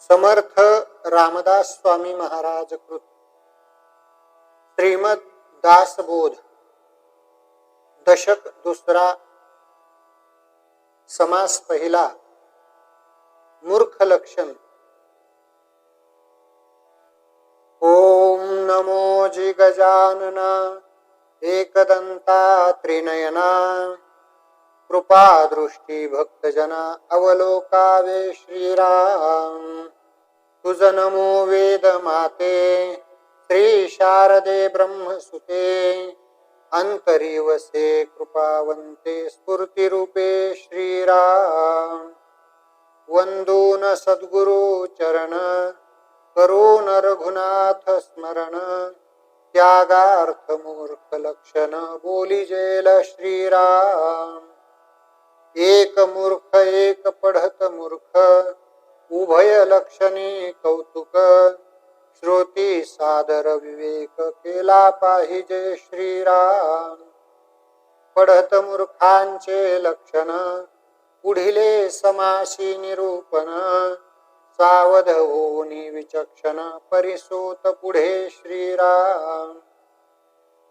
समर्थ रामदास स्वामी महाराज कृत। श्रीमद दासबोध दशक दुसरा। समास पहिला। मूर्ख लक्षण। ओम नमो जिगजानना। एकदंता त्रिनयना। कृपा दृष्टी भक्तजना अवलोकावे श्रीराम। तुझ नमो वेद माते श्री शारदे ब्रह्मसुते। अंतरी वसे कृपावंते स्फूर्तिरूपे श्रीराम। वंदून सद्गुरु चरण करून रघुनाथ स्मरण। त्यागार्थ मूर्ख लक्षण बोली जेल श्रीराम। एक मूर्ख एक पढत मूर्ख. उभय लक्षणी कौतुक. श्रोती सादर विवेक केला पाहिजे श्रीराम. पढत मूर्खांचे लक्षण. पुढिले समाशी निरूपण. सावध होनी विचक्षण परिसोत पुढे श्रीराम.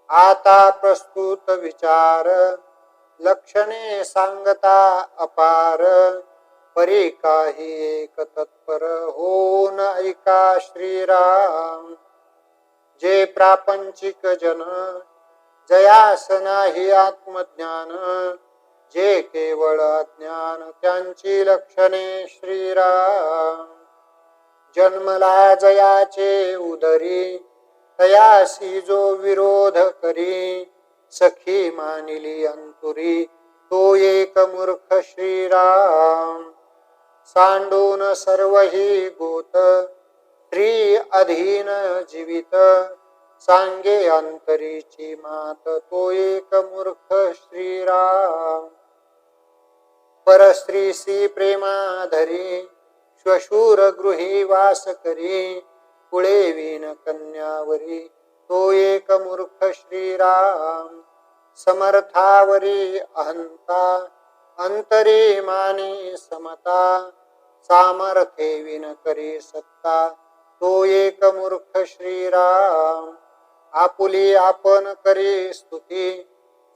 आता प्रस्तुत विचार. लक्षणे सांगता अपार परी काही एक तत्पर होऊन ऐका श्रीराम. जे प्रापंचिक जन जयास नाही आत्मज्ञान जे केवळ अज्ञान त्यांची लक्षणे श्रीराम. जन्मला जयाचे उदरी तयासी जो विरोध करी सखी मानिली अंतुरी तो एक मूर्ख श्रीराम. सांडून सर्वही गोत स्त्री अधीन जीवित. सांगे अंतरीची मात तो एक मूर्ख श्रीराम. परस्त्रीसी प्रेमाधरी श्वशूर गृही वास करी कुळे विन कन्यावरी. तो एक मूर्ख श्रीराम समर्थावरी अहंता अंतरी मानी समता सामर्थे विन करी सत्ता. तो एक मूर्ख श्रीराम आपुली आपण करी स्तुती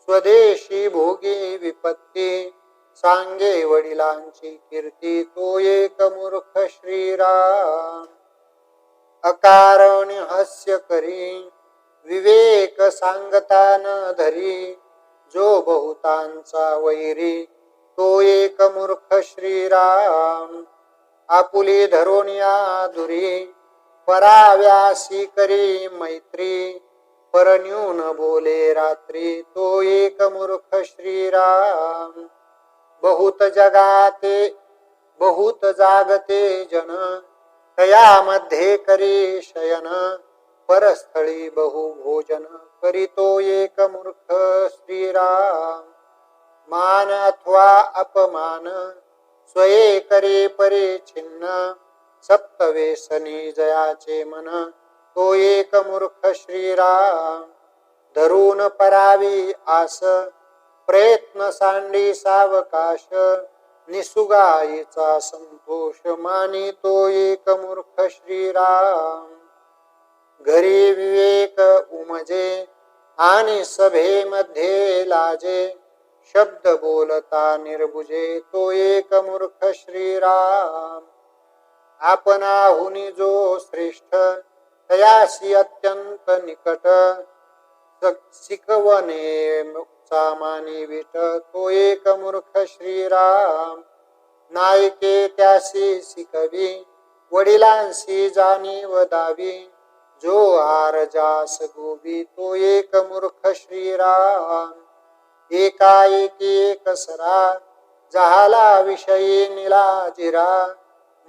स्वदेशी भोगी विपत्ती सांगे वडिलांची कीर्ती. तो एक मूर्ख श्रीराम अकारण हास्य करी विवेक सांगता न धरी जो बहुतांचा वैरी तो एक मूर्ख श्रीराम. आपुली धरून या दुरी पराव्यासी करी मैत्री. परन्यून बोले रात्री तो एक मूर्ख श्रीराम. बहुत जगाते बहुत जागते जन तयामध्ये करी शयन. परस्थळी बहुभोजन करीतो एक मूर्ख श्रीराम. मान अथवा अपमान स्वये करे परे छिन्न. सप्तवेसनी जयाचे मन तो एक मूर्ख श्रीराम. धरून परावी आस प्रयत्न सांडी सावकाश. निसुगाईचा संतोष मानी तो एक मूर्ख श्रीराम. घरी विवेक उमजे आणि सभेमध्ये लाजे. शब्द बोलता निर्बुजे तो एक मूर्ख श्रीराम. आपणाहुनी जो श्रेष्ठ तयासी अत्यंत निकट. शिकवणे सामानी विट तो एक मूर्ख श्रीराम. नायके त्यासी शिकवी वडिलांशी जाणीव दावी. जो आरजास गोबी तो एक मूर्ख श्रीराम. एकाएकी एक सरा जहाला विषयी निलाजिरा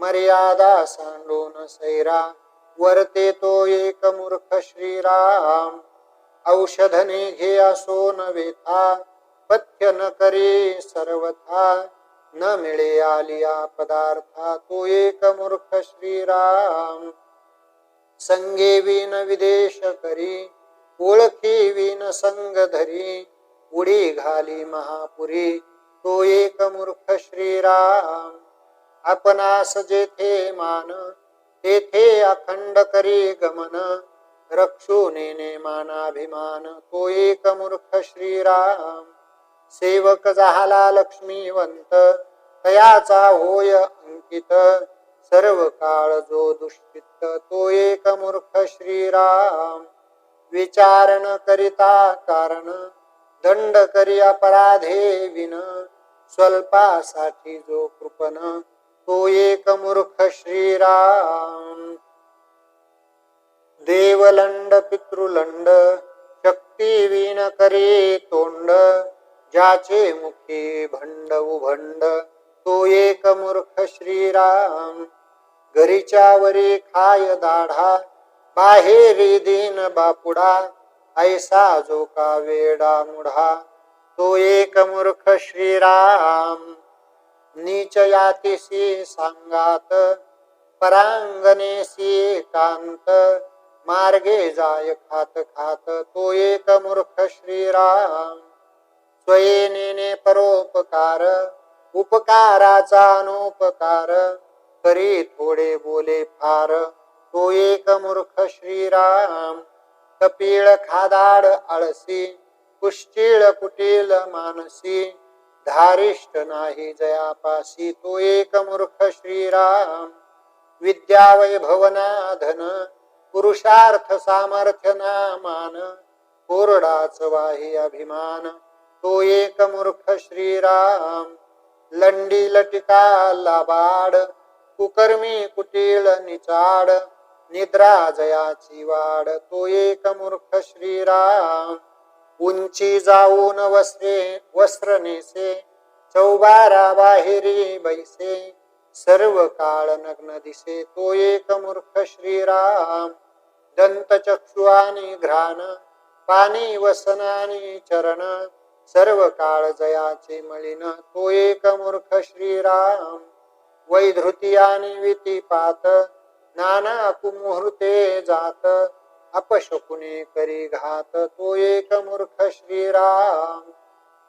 मर्यादा सांडून सैरा वरते तो एक मूर्ख श्रीराम. औषधने घे असो न वेथा पथ्य न करे सर्वथा. न मिळे आलिया पदार्था तो एक मूर्ख श्रीराम. संगे विन विदेश करी ओळखी विन संग धरी उडी घाली महापुरी तो एक मूर्ख श्रीराम. आपणास जेथे मान तेथे अखंड करी गमन रक्षो नेने मानाभिमान तो एक मूर्ख श्रीराम. सेवक झाला लक्ष्मीवंत तयाचा होय अंकित सर्व काळ जो दुष्चित्त तो एक मूर्ख श्रीराम. विचारण करिता कारण दंड करी अपराधे विन. स्वल्पासाठी जो कृपन तो एक मूर्ख श्रीराम. देवलंड पितृलंड शक्ती विण करी तोंड. ज्याचे मुखी भंड उभंड तो एक मूर्ख श्रीराम. घरीच्या वरी खाय दाढा बाहेरी दिन बापुडा ऐसा जो का वेडा मुढा. तो एक मूर्ख श्रीराम नीच यातीसी सांगात परांगणेसी कांत मार्गे जाय खात खात. तो एक मूर्ख श्रीराम स्वयेने परोपकार उपकाराचा अनुपकार. करी थोडे बोले फार. तो एक मूर्ख श्रीराम. कपिळ खादाड आळसी. कुश्चिळ कुटील मानसी. धारिष्ट नाही जयापासी. तो एक मूर्ख श्रीराम. विद्या वैभवना धन पुरुषार्थ सामर्थ्य ना मान कोरडाच वाही अभिमान. तो एक मूर्ख श्रीराम. लंडी लटिका लाबाड. कुकर्मी कुटीळ निचाड निद्रा जयाची वाड तो एक मूर्ख श्रीराम. उंची जाऊन वस्त्रे वस्त्र नेसे चौबारा बाहेरी बैसे सर्व काळ नग्न दिसे तो एक मूर्ख श्रीराम. दंत चक्षुआनी घ्राण पाणी वसनानी चरण सर्व काळ जयाचे मलिन तो एक मूर्ख श्रीराम. वैधृतीयानि वितिपात वितीपात नाना कुमुहृते जात अपशकुने करी घात तो एक मूर्ख श्रीराम।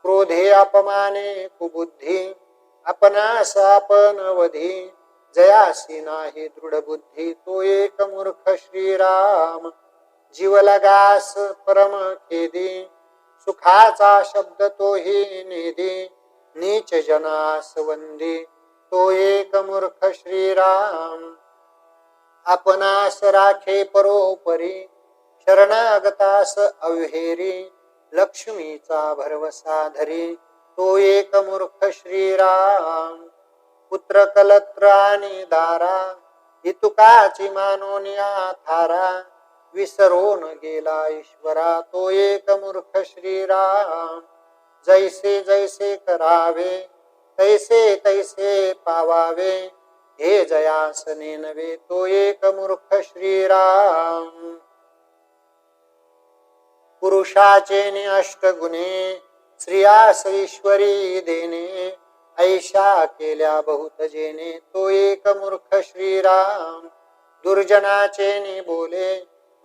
क्रोधे अपमाने कुबुद्धी अपनास आपण वधी जयासी नाही दृढ बुद्धी तो एक मूर्ख श्रीराम। जीवलगास परम खेदी सुखाचा शब्द तोही नेदी नीच जनास वंदी। तो एक मूर्ख श्रीराम. आपणास राखे परोपरी शरणागतास अव्हेरी लक्ष्मीचा भरवसा धरी. तो एक मूर्ख श्रीराम. पुत्र कलत्र आणि दारा हितुकाची मानोनिया थारा. विसरून गेला ईश्वरा तो एक मूर्ख श्रीराम. जैसे जैसे करावे तैसे तैसे पावावे। हे जयासने नवे तो एक मूर्ख श्रीराम। पुरुषाचे अष्ट अष्टगुणे स्त्रियास ईश्वरी देणे। ऐशा केल्या बहुत जेने तो एक मूर्ख श्रीराम। दुर्जनाचे बोले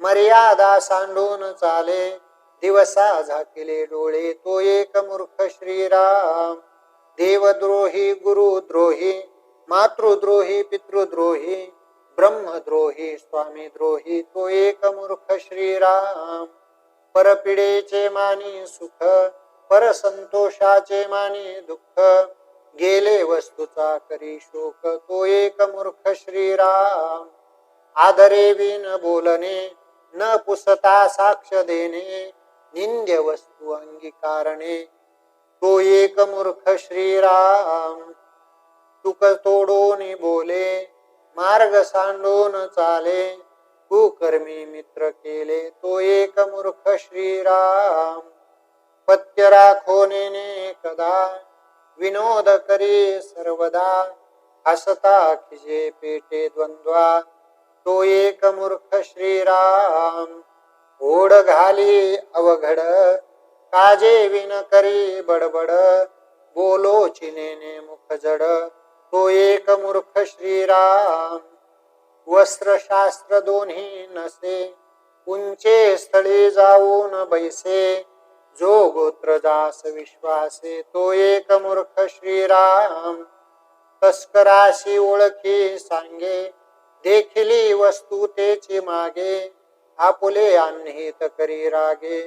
मर्यादा सांडून चाले। दिवसा झाकिले डोळे तो एक मूर्ख श्रीराम। देवद्रोही गुरुद्रोही मातृद्रोही पितृद्रोही ब्रह्मद्रोही स्वामीद्रोही तो एक मूर्ख श्रीराम. परपिडेचे मानी सुख परसंतोषाचे मानी दुःख गेले वस्तूचा करी शोक तो एक मूर्ख श्रीराम. आदरे विन बोलणे न पुसता साक्ष देणे निंद्य वस्तू अंगीकारणे तो एक मूर्ख श्रीराम. तुक तोडून बोले मार्ग सांडून चाले. कुकर्मी मित्र केले तो एक मूर्ख श्रीराम. पत्य राखोने कदा विनोद करी सर्वदा. हसता खिजे पेटे द्वंद्वा तो एक मूर्ख श्रीराम. ओढ घाली अवघड काजे विन करी बडबड बोलो चिनेने मुख जड तो एक मूर्ख श्रीराम. वस्त्र शास्त्र दोन्ही नसे उंचे स्थळी जाऊन बैसे जो गोत्र जास विश्वासे तो एक मूर्ख श्रीराम. तस्कराशी ओळखी सांगे देखिली वस्तू तेची मागे आपुले अन्हित करी रागे.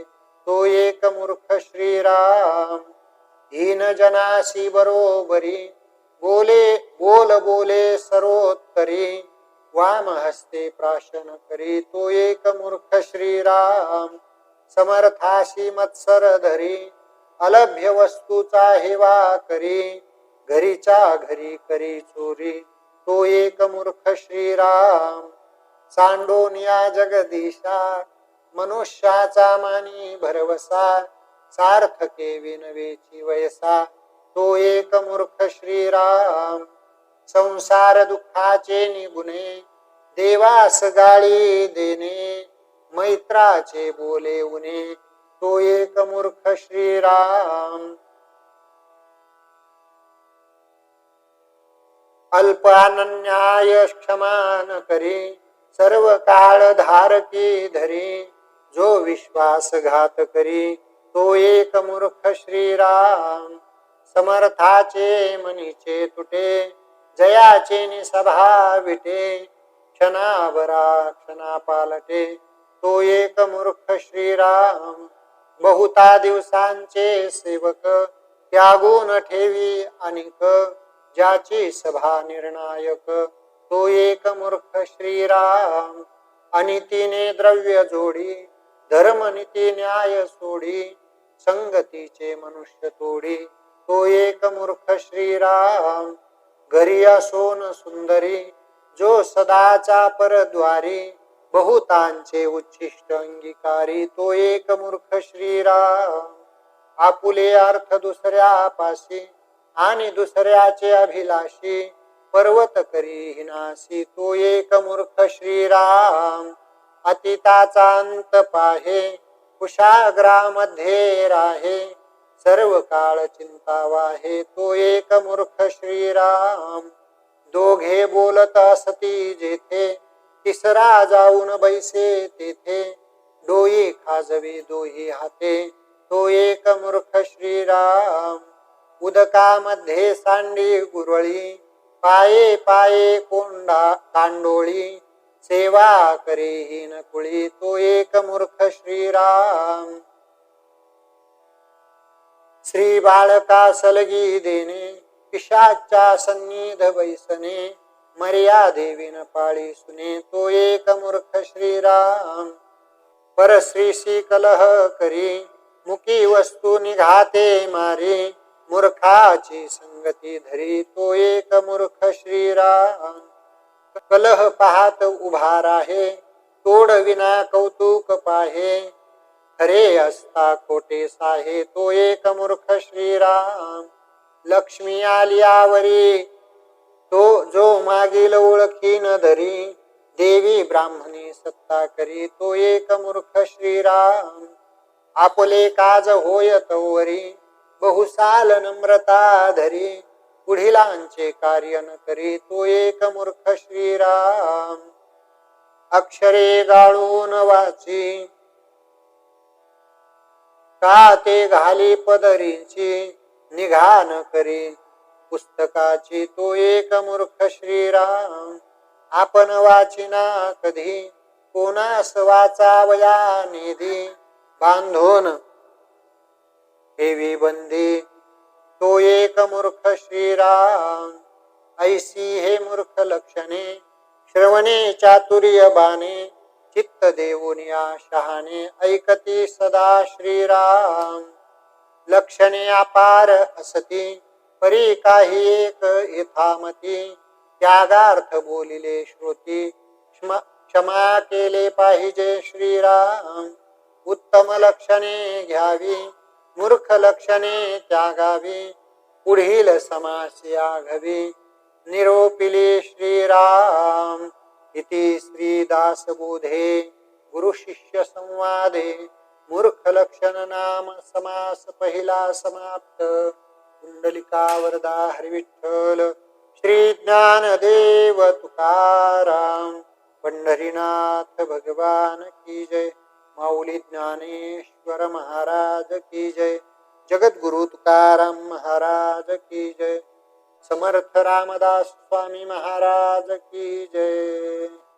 तो एक मूर्ख श्रीराम. दीन जनासी बरोबरी. बोले बोल बोले सरोत्तरी. वाम हस्ते प्राशन करी तो एक मूर्ख श्रीराम. समर्थाशी मत्सर धरी. अलभ्य वस्तूचा हेवा करी. घरीच्या घरी करी चोरी. तो एक मूर्ख श्रीराम. सांडोनिया जगदीशा. मनुष्याचा मानी भरवसा सार्थके विनवेची वयसा तो एक मूर्ख श्रीराम. संसार दुःखाचे निगुणे देवास गाळी देणे मैत्राचे बोले उने तो एक मूर्ख श्रीराम. अल्प अनन्याय क्षमान करी सर्व काळ धारकी धरी जो विश्वासघात करी तो एक मूर्ख श्रीराम. समर्थाचे मनीचे तुटे जयाचे निसभा विटे क्षणाभरा क्षणा पालटे तो एक मूर्ख श्रीराम. बहुता दिवसांचे सेवक त्यागून ठेवी अनिक ज्याची सभा निर्णायक तो एक मूर्ख श्रीराम. अनितीने द्रव्य जोडी धर्मनीती न्याय सोडी संगतीचे मनुष्य तोडी. तो एक मूर्ख श्रीराम घरी सोन सुंदरी जो सदाचा परद्वारी बहुतांचे उच्छिष्ट अंगीकारी. तो एक मूर्ख श्रीराम आपुले अर्थ दुसऱ्या पाशी आणि दुसऱ्याचे अभिलाषी पर्वत करी हिनासी तो एक मूर्ख श्रीराम अतिताचा अंत पाहे कुशाग्रामध्ये राहे. सर्व काळ चिंता वाहे तो एक मूर्ख श्रीराम. दोघे बोलत असती जेथे तिसरा जाऊन बैसे तेथे. डोई खाजवी दोही हाते तो एक मूर्ख श्रीराम. उदकामध्ये सांडी गुरळी पाये पाये कोंडा कांडोळी सेवा करे ही तो एक मूर्ख श्रीराम. श्री बाळका सलगी देणे पिशाच्या सन्निध वैसने मर्या देवीन पाळी सुने तो एक मूर्ख श्रीराम. परश्रीशी कलह करी मुकी वस्तू निघाते मारी मूर्खाची संगती धरी तो एक मूर्ख श्रीराम. कलह पाहत उभा राहे तोड विना कौतुक पाहे. खरे असता खोटे साहे तो एक मूर्ख श्रीराम. लक्ष्मी आलियावरी तो जो मागील ओळखी न धरी. देवी ब्राह्मणी सत्ता करी तो एक मूर्ख श्रीराम. आपले काज होय तवरी बहुसाल नम्रता धरी. पुढिलांचे कार्य न करी तो एक मूर्ख श्रीराम. अक्षरे गाळून वाची. का ते घाली पदरीची? निघान करी. पुस्तकाची तो एक मूर्ख श्रीराम. आपण वाचिना कधी? कोणास वाचावया निधी बांधून ठेवी बंदी. तो एक मूर्ख श्रीराम ऐसी हे मूर्ख लक्षणे श्रवणे चातुर्य बाणे चित्त देऊन शहाणे ऐकती सदा श्रीराम. लक्षणे अपार असती परी काही एक यथामती त्यागार्थ बोलिले श्रुती क्षमा क्षमा केले पाहिजे श्रीराम. उत्तम लक्षणे घ्यावी मूर्ख लक्षणे त्यागावी पुढील समासी आघवी. निरोपिले श्रीराम इति श्रीदासबोधे गुरुशिष्य संवादे. मूर्ख लक्षण नाम समास पहिला समाप्त. कुंडलिका वरदा हरिविठ्ठल श्री ज्ञानदेव तुकाराम पंढरीनाथ भगवान की जय. माऊली ज्ञानेश्वर महाराज की जय। जगद्गुरु तुकाराम महाराज की जय। समर्थ रामदास स्वामी महाराज की जय।